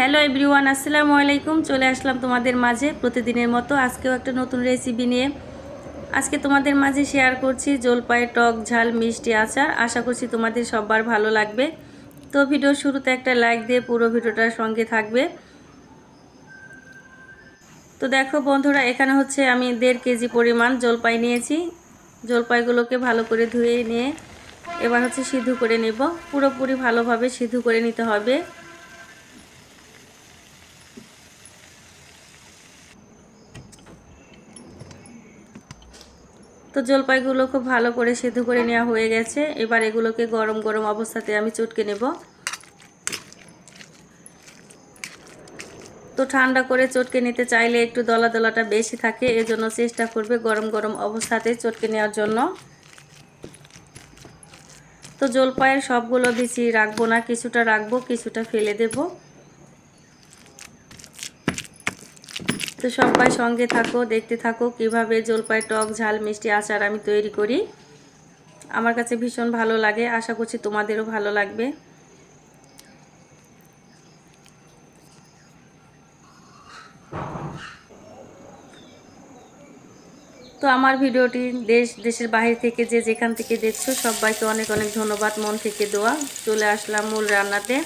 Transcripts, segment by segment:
Hello everyone, আসসালামু আলাইকুম। চলে আসলাম তোমাদের মাঝে প্রতিদিনের মতো। আজকেও একটা নতুন রেসিপি নিয়ে আজকে তোমাদের মাঝে শেয়ার করছি জলপাই, টক, ঝাল, মিষ্টি আচার। আশা করছি তোমাদের সবার ভালো লাগবে। তো ভিডিও শুরুতে একটা লাইক দিয়ে পুরো ভিডিওটার সঙ্গে থাকবে। তো দেখো বন্ধুরা, এখানে হচ্ছে আমি দেড় কেজি পরিমাণ জলপাই নিয়েছি। জলপাইগুলোকে ভালো করে ধুয়ে নিয়ে এবার হচ্ছে সিদ্ধ করে নেব। পুরোপুরি ভালোভাবে সিদ্ধ করে নিতে হবে। তো জলপাইগুলো খুব ভালো করে সেদ্ধ করে নেওয়া হয়ে গেছে। এবার এগুলোকে গরম গরম অবস্থাতে আমি চটকে নেব। তো ঠান্ডা করে চটকে নিতে চাইলে একটু দলা দলাটা বেশি থাকে, এজন্য চেষ্টা করবে গরম গরম অবস্থাতে চটকে নেওয়ার জন্য। তো জলপাইয়ের সবগুলো বেশি রাখব না, কিছুটা রাখব, কিছুটা ফেলে দেবো। তো সবাই সঙ্গে থাকো, দেখতে থাকো কীভাবে জলপাই টক, ঝাল, মিষ্টি আচার আমি তৈরি করি। আমার কাছে ভীষণ ভালো লাগে, আশা করছি তোমাদেরও ভালো লাগবে। তো আমার ভিডিওটি দেশ, দেশের বাহির থেকে যে যেখান থেকে দেখছ, সবাইকে অনেক অনেক ধন্যবাদ। মন থেকে দেওয়া চলে আসলাম মূল রান্নাতে।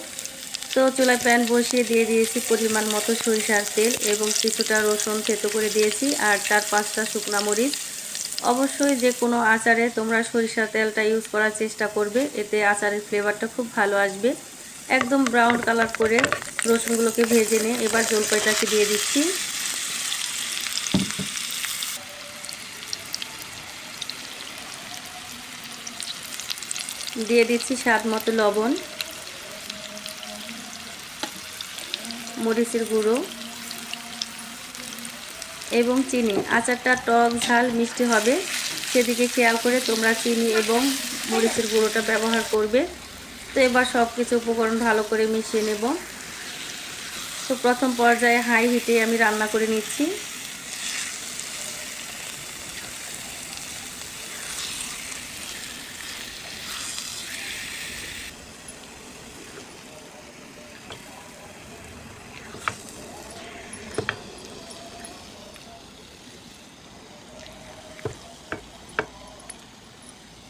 তো চুলায় প্যান বসিয়ে দিয়ে দিয়েছি পরিমাণ মতো সরিষার তেল এবং কিছুটা রসুন থেতো করে দিয়েছি আর চার পাঁচটা শুকনা মরিচ। অবশ্যই যে কোনো আচারে তোমরা সরিষার তেলটা ইউজ করার চেষ্টা করবে, এতে আচারের ফ্লেভারটা খুব ভালো আসবে। একদম ব্রাউন কালার করে রসুনগুলোকে ভেজে নিয়ে এবার জলপাইটাকে দিয়ে দিচ্ছি। দিয়ে দিচ্ছি স্বাদ মতো লবণ। মরিচের গুঁড়ো এবং চিনি। আচারটা টক, ঝাল, মিষ্টি হবে। সেদিকে খেয়াল করে তোমরা চিনি এবং মরিচের গুঁড়োটা ব্যবহার করবে। তো এবার সব কিছু উপকরণ ভালো করে মিশিয়ে নেব। তো প্রথম পর্যায়ে হাই হিটে আমি রান্না করে নিচ্ছি।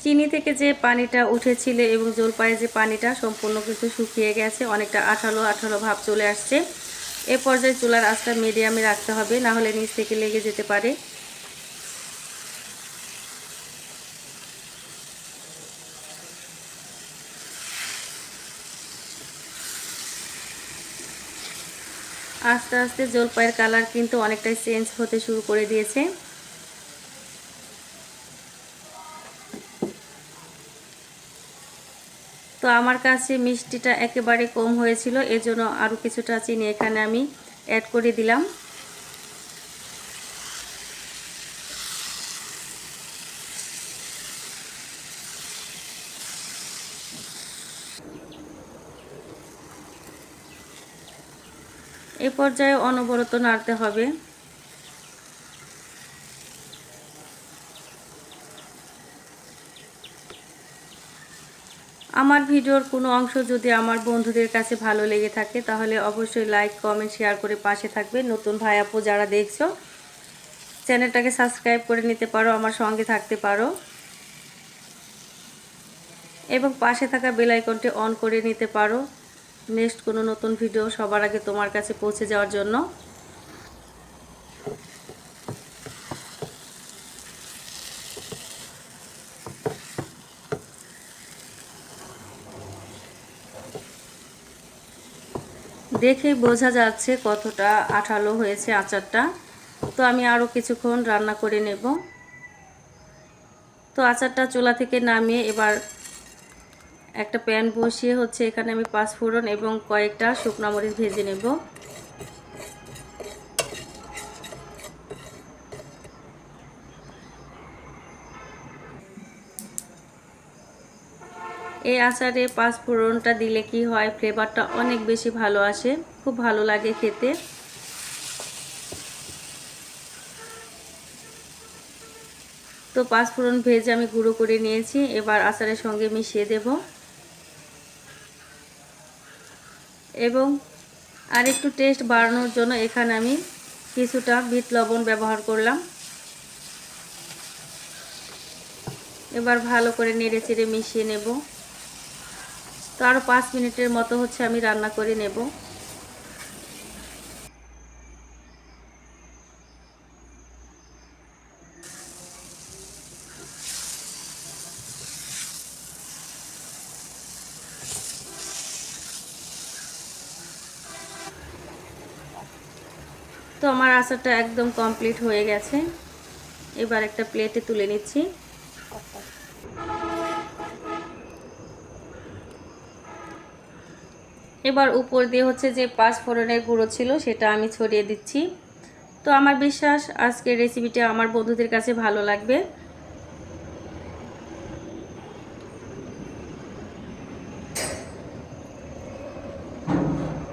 চিনি থেকে যে পানিটা উঠেছিল এবং জলপাইয়ের যে পানিটা সম্পূর্ণ কিন্তু শুকিয়ে গেছে, অনেকটা আঠালো আঠালো ভাব চলে আসছে। এ পর্যায়ে চুলার আঁচটা মিডিয়ামে রাখতে হবে, না হলে নিচ থেকে লেগে যেতে পারে। আস্তে আস্তে জলপাইয়ের কালার কিন্তু অনেকটাই চেঞ্জ হতে শুরু করে দিয়েছে। তো আমার কাছে মিষ্টিটা একেবারে কম হয়েছিল, এজন্য আরও কিছুটা চিনি এখানে আমি অ্যাড করে দিলাম। এ পর্যায়ে অনবরত নাড়তে হবে। আমার ভিডিওর কোনো অংশ যদি আমার বন্ধুদের কাছে ভালো লেগে থাকে, তাহলে অবশ্যই লাইক কমেন্ট শেয়ার করে পাশে থাকবে। নতুন ভাই আপু যারা দেখছ, চ্যানেলটাকে সাবস্ক্রাইব করে নিতে পারো, আমার সঙ্গে থাকতে পারো। এবং পাশে থাকা বেলাইকনটি অন করে নিতে পারো। নেক্সট কোনো নতুন ভিডিও সবার আগে তোমার কাছে পৌঁছে যাওয়ার জন্য। দেখে বোঝা যাচ্ছে কতটা আঠালো হয়েছে আচারটা। তো আমি আরও কিছুক্ষণ রান্না করে নেব। তো আচারটা চোলা থেকে নামিয়ে এবার একটা প্যান বসিয়ে হচ্ছে এখানে আমি পাঁচফোড়ন এবং কয়েকটা শুকনো মরিচ ভেজে নেব। এই আচারে পাঁচফোড়নটা দিলে কি হয়? ফ্লেভারটা অনেক বেশি ভালো আসে। খুব ভালো লাগে খেতে। তো পাঁচফোড়ন ভেজে আমি গুঁড়ো করে নিয়েছি। এবার আচারের সঙ্গে মিশিয়ে দেব। এবং আর একটু টেস্ট বাড়ানোর জন্য এখানে আমি কিছুটা বিট লবণ ব্যবহার করলাম। এবার ভালো করে নেড়ে চেড়ে মিশিয়ে নেব। তো আরও পাঁচ মিনিটের মতো হচ্ছে আমি রান্না করে নেব। তো আমার আচারটা একদম কমপ্লিট হয়ে গেছে। এবার একটা প্লেটে তুলে নিচ্ছি। এবার উপর দিয়ে হচ্ছে যে পাঁচ ফোড়নের গুঁড়ো ছিল, সেটা আমি ছড়িয়ে দিচ্ছি। তো আমার বিশ্বাস, আজকের রেসিপিটা আমার বন্ধুদের কাছে ভালো লাগবে।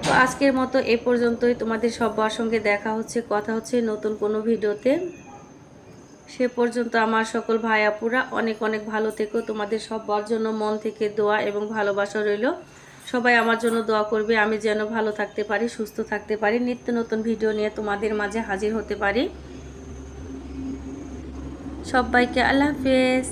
তো আজকের মতো এ পর্যন্তই। তোমাদের সবার সঙ্গে দেখা হচ্ছে, কথা হচ্ছে নতুন কোনো ভিডিওতে। সে পর্যন্ত আমার সকল ভাই আপুরা, অনেক অনেক ভালো থেকো। তোমাদের সবার জন্য মন থেকে দোয়া এবং ভালোবাসা রইল। সবাই আমার জন্য দোয়া করবে, আমি যেন ভালো থাকতে পারি, সুস্থ থাকতে পারি, নিত্য নতুন ভিডিও নিয়ে তোমাদের মাঝে হাজির হতে পারি। সবাইকে আল্লাহ হাফেজ।